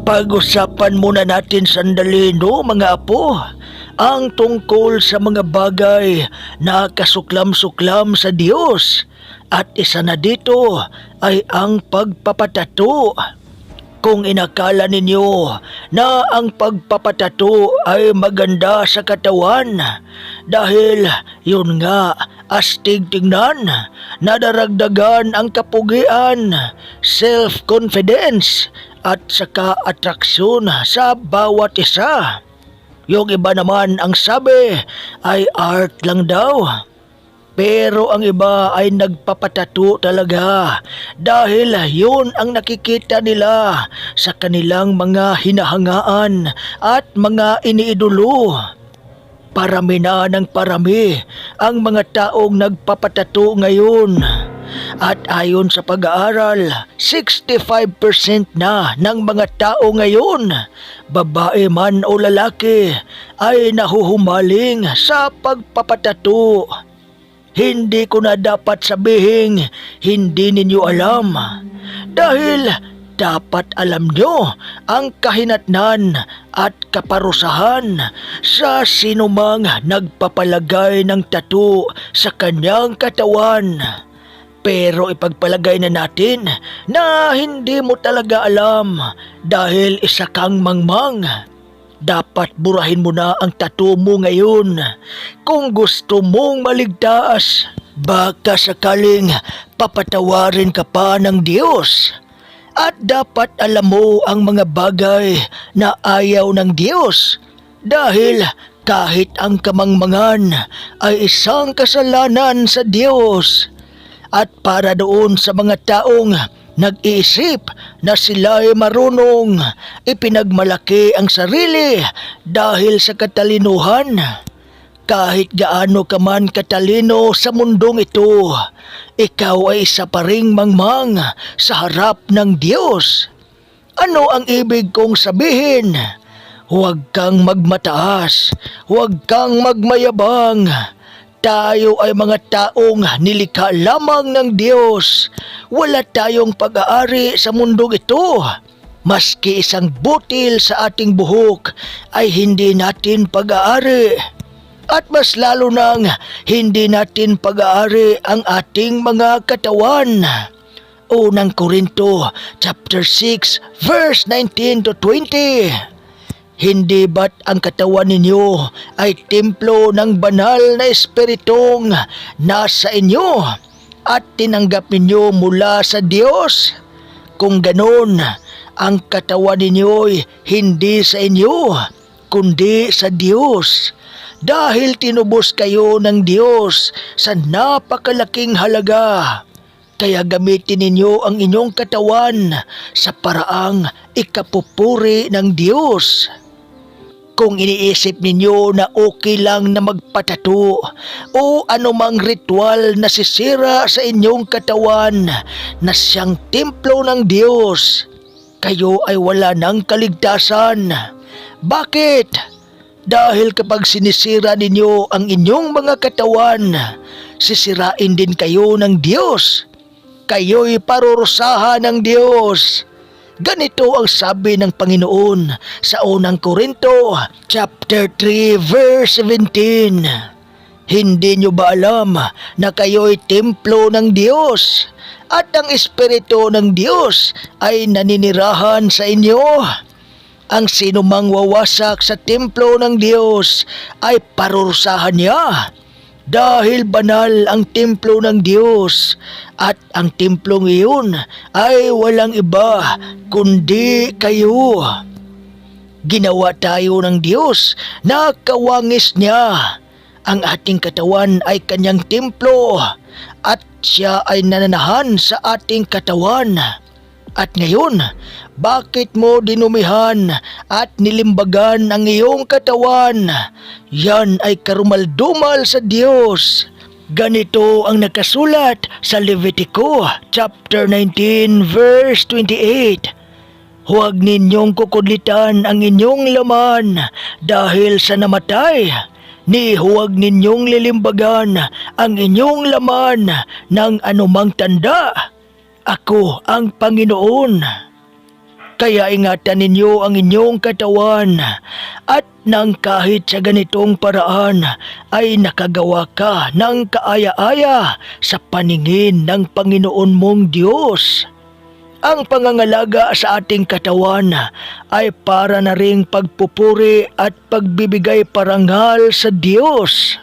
Pag-usapan muna natin sandali no mga apo ang tungkol sa mga bagay na kasuklam-suklam sa Diyos at isa na dito ay ang pagpapatato. Kung inakala ninyo na ang pagpapatato ay maganda sa katawan dahil yun nga astig tingnan, nadaragdagan ang kapugian, self-confidence at saka atraksyon sa bawat isa. Yung iba naman ang sabi ay art lang daw. Pero ang iba ay nagpapatato talaga dahil yun ang nakikita nila sa kanilang mga hinahangaan at mga iniidolo. Parami na ng parami ang mga taong nagpapatato ngayon. At ayon sa pag-aaral, 65% na ng mga tao ngayon, babae man o lalaki, ay nahuhumaling sa pagpapatato. Hindi ko na dapat sabihin hindi ninyo alam. Dahil dapat alam nyo ang kahinatnan at kaparusahan sa sinumang nagpapalagay ng tattoo sa kanyang katawan. Pero ipagpalagay na natin na hindi mo talaga alam dahil isa kang mangmang. Dapat burahin mo na ang tattoo mo ngayon kung gusto mong maligtas. Baka sakaling papatawarin ka pa ng Diyos. At dapat alam mo ang mga bagay na ayaw ng Diyos. Dahil kahit ang kamangmangan ay isang kasalanan sa Diyos. At para doon sa mga taong nag-iisip na sila ay marunong ipinagmalaki ang sarili dahil sa katalinuhan. Kahit gaano ka man katalino sa mundong ito, ikaw ay isa pa ring mangmang sa harap ng Diyos. Ano ang ibig kong sabihin? Huwag kang magmataas, huwag kang magmayabang. Tayo ay mga taong nilikha lamang ng Diyos. Wala tayong pag-aari sa mundong ito. Maski isang butil sa ating buhok ay hindi natin pag-aari. At mas lalo nang hindi natin pag-aari ang ating mga katawan. Unang Korinto chapter 6 verse 19 to 20. Hindi ba't ang katawan ninyo ay templo ng banal na espiritong nasa inyo at tinanggap ninyo mula sa Diyos? Kung ganon, ang katawan ninyo'y hindi sa inyo, kundi sa Diyos. Dahil tinubos kayo ng Diyos sa napakalaking halaga. Kaya gamitin ninyo ang inyong katawan sa paraang ikapupuri ng Diyos. Kung iniisip ninyo na okay lang na magpatato o anumang ritual na sisira sa inyong katawan na siyang templo ng Diyos, kayo ay wala ng kaligtasan. Bakit? Dahil kapag sinisira ninyo ang inyong mga katawan, sisirain din kayo ng Diyos. Kayo'y parurusahan ng Diyos. Ganito ang sabi ng Panginoon sa unang Korinto, chapter 3, verse 17. Hindi nyo ba alam na kayo'y templo ng Diyos at ang Espiritu ng Diyos ay naninirahan sa inyo? Ang sino mang wawasak sa templo ng Diyos ay parurusahan niya. Dahil banal ang templo ng Diyos at ang templong iyon ay walang iba kundi kayo. Ginawa tayo ng Diyos na kawangis niya. Ang ating katawan ay kanyang templo at siya ay nananahan sa ating katawan. At ngayon, bakit mo dinumihan at nilimbagan ang iyong katawan? Yan ay karumaldumal sa Diyos. Ganito ang nakasulat sa Levitico chapter 19 verse 28. Huwag ninyong kukudlitan ang inyong laman dahil sa namatay. Ni huwag ninyong lilimbagan ang inyong laman ng anumang tanda. Ako ang Panginoon. Kaya ingatan ninyo ang inyong katawan at nang kahit sa ganitong paraan ay nakagawa ka ng kaaya-aya sa paningin ng Panginoon mong Diyos. Ang pangangalaga sa ating katawan ay para na ring pagpupuri at pagbibigay parangal sa Diyos.